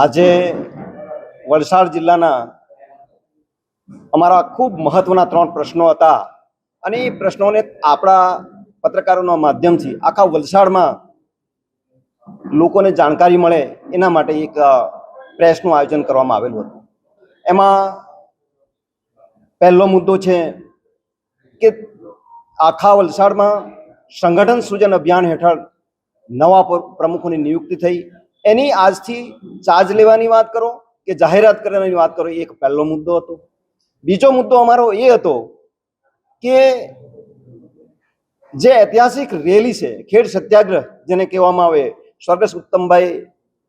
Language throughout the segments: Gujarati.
આજે વલસાડ જિલ્લાના અમારા ખૂબ મહત્વના ત્રણ પ્રશ્નો હતા. અને એ પ્રશ્નોને આપણા પત્રકારોના માધ્યમથી આખા વલસાડમાં લોકોને જાણકારી મળે એના માટે એક પ્રેસનું આયોજન કરવામાં આવેલું હતું. એમાં પહેલો મુદ્દો છે કે આખા વલસાડમાં સંગઠન સૃજન અભિયાન હેઠળ નવા પ્રમુખોની નિયુક્તિ થઈ. એની આજથી ચાર્જ લેવાની વાત કરો કે જાહેરાત કરવાની વાત કરો, એ એક પહેલો મુદ્દો હતો. બીજો મુદ્દો અમારો એ હતો કે જે ઐતિહાસિક રેલી છે, ખેડ સત્યાગ્રહ, જેને કહેવામાં આવે, સ્વર્ગસ્થ ઉત્તમભાઈ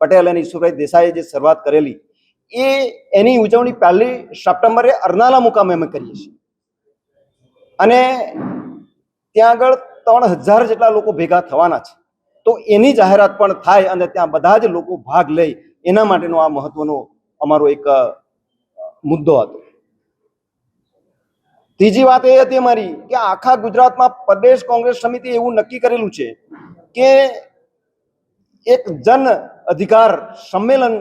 પટેલ અને ઈશ્વરભાઈ દેસાઈએ જે શરૂઆત કરેલી, એ એની ઉજવણી પહેલી સપ્ટેમ્બરે અરનાલા મુકામે અમે કરીએ છીએ. અને ત્યાં આગળ ત્રણ હજાર જેટલા લોકો ભેગા થવાના છે. તો એની જાહેરાત પણ થાય અને ત્યાં બધા જ લોકો ભાગ લે એના માટેનો આ મહત્વનો અમારો એક મુદ્દો હતો. ત્રીજી વાત એ હતી અમારી કે આખા ગુજરાતમાં પ્રદેશ કોંગ્રેસ સમિતિ એવું નક્કી કરેલું છે કે એક જન અધિકાર સંમેલન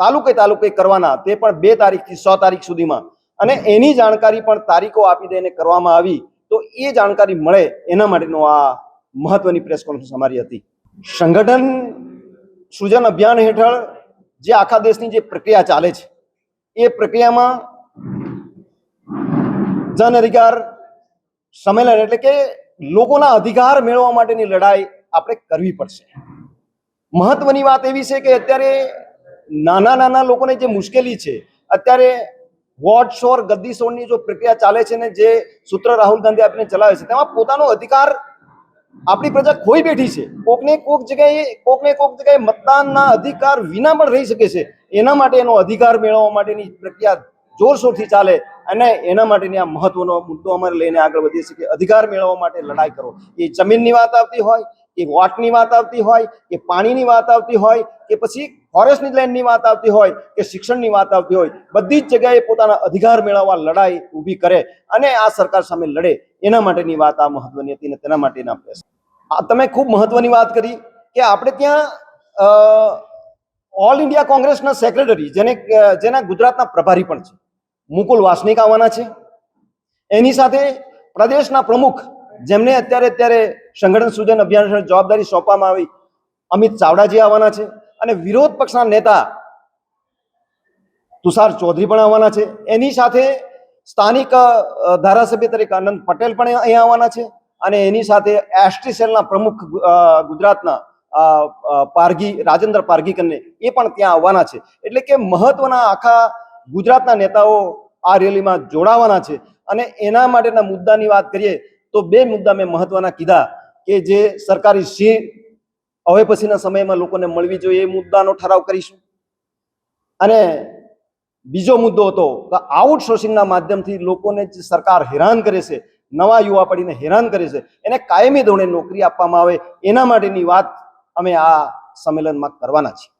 તાલુકે તાલુકે કરવાના તે પણ બે તારીખથી સો તારીખ સુધીમાં અને એની જાણકારી પણ તારીખો આપી દઈને કરવામાં આવી તો એ જાણકારી મળે એના માટેનો આ મહત્વની પ્રેસ કોન્ફરન્સ અમારી હતી. સંગઠન સૃજન અભિયાન હેઠળ જે આખા દેશની જે પ્રક્રિયા ચાલે છે, એ પ્રક્રિયામાં જન અધિકાર સંમેલન એટલે કે લોકોના અધિકાર મેળવવા માટેની લડાઈ આપણે કરવી પડશે. મહત્વની વાત એવી છે કે અત્યારે નાના નાના લોકોને જે મુશ્કેલી છે, અત્યારે વોટ શોર ગદ્દી શોરની જો પ્રક્રિયા ચાલે છે ને જે સૂત્ર રાહુલ ગાંધી આપીને ચલાવે છે, તેમાં પોતાનો અધિકાર આપણી પ્રજા ખોઈ બેઠી છે. કોકને કોક જગ્યાએ, કોકને કોક જગ્યાએ મતદાનના અધિકાર વિના પણ રહી શકે છે. એના માટે એનો અધિકાર મેળવવા માટેની પ્રક્રિયા જોરશોરથી ચાલે અને એના માટેની આ મહત્વનો મુદ્દો અમારે લઈને આગળ વધીએ છીએ કે અધિકાર મેળવવા માટે લડાઈ કરો. એ જમીનની વાત આવતી હોય કે વોટની વાત આવતી હોય કે પાણીની વાત આવતી હોય, કે પછી ફોરેસ્ટની લેન્ડની વાત આવતી હોય કે શિક્ષણની વાત આવતી હોય, બધી જ જગ્યાએ પોતાના અધિકાર મેળવવા લડાઈ ઊભી કરે અને આ સરકાર સામે લડે, એના માટેની વાત આ મહત્વની હતી અને તેના માટેના પ્રયાસ. તમે ખૂબ મહત્વની વાત કરી કે આપણે ત્યાં ઓલ ઇન્ડિયા કોંગ્રેસના સેક્રેટરી જેને, જેના ગુજરાતના પ્રભારી પણ છે, મુકુલ વાસનિક આવવાના છે. એની સાથે પ્રદેશના પ્રમુખ જેમને અત્યારે અત્યારે સંગઠન સૂજન અભિયાન જવાબદારી સોંપવામાં આવી, અમિત ચાવડાજી આવવાના છે. અને વિરોધ પક્ષના નેતા તુષાર ચૌધરી પણ આવવાના છે. એની સાથે સ્થાનિક ધારાસભ્ય તરીકે આનંદ પટેલ પણ અહીંયા આવવાના છે અને એની સાથે એસટી સેલના પ્રમુખ ગુજરાતના પારગી રાજેન્દ્ર પારગી કરીને એ પણ ત્યાં આવવાના છે. એટલે કે મહત્વના આખા ગુજરાતના નેતાઓ આ રેલીમાં જોડાવાના છે. અને એના માટેના મુદ્દાની વાત કરીએ તો બે મુદ્દા મેં મહત્વના કીધા કે જે સરકારી સી હવે પછીના સમયમાં લોકોને મળવી જોઈએ એ મુદ્દાનો ઠરાવ કરીશું. અને બીજો મુદ્દો હતો કે આઉટસોર્સિંગના માધ્યમથી લોકોને જે સરકાર હેરાન કરે છે, નવા યુવા પડીને હેરાન કરે છે, એને કાયમી ધોરણે નોકરી આપવામાં આવે એના માટેની વાત અમે આ સંમેલનમાં કરવાના છીએ.